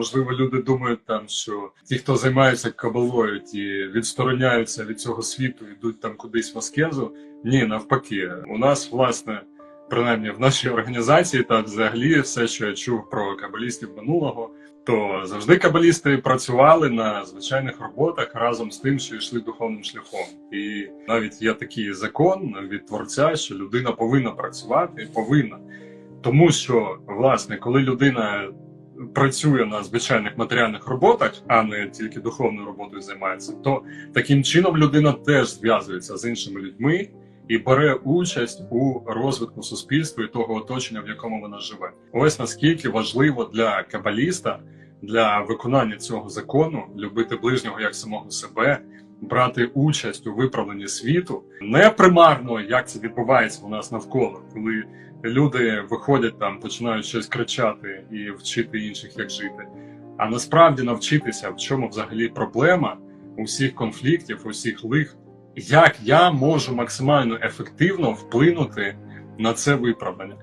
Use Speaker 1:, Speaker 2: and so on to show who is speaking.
Speaker 1: Можливо, люди думають там, що ті, хто займаються кабалою, ті відстороняються від цього світу, йдуть там кудись в аскезу. Ні, навпаки, у нас власне. Принаймні в нашій організації, та взагалі все, що я чув про кабалістів минулого, то завжди кабалісти працювали на звичайних роботах разом з тим, що йшли духовним шляхом. І навіть є такий закон від творця, що людина повинна працювати, повинна. Тому що, власне, коли людина працює на звичайних матеріальних роботах, а не тільки духовною роботою займається, то таким чином людина теж зв'язується з іншими людьми і бере участь у розвитку суспільства і того оточення, в якому вона живе. Ось наскільки важливо для кабаліста для виконання цього закону любити ближнього як самого себе, брати участь у виправленні світу, не примарно, як це відбувається у нас навколо, коли люди виходять там, починають щось кричати і вчити інших, як жити. А насправді навчитися, в чому взагалі проблема усіх конфліктів, усіх лих, як я можу максимально ефективно вплинути на це виправлення.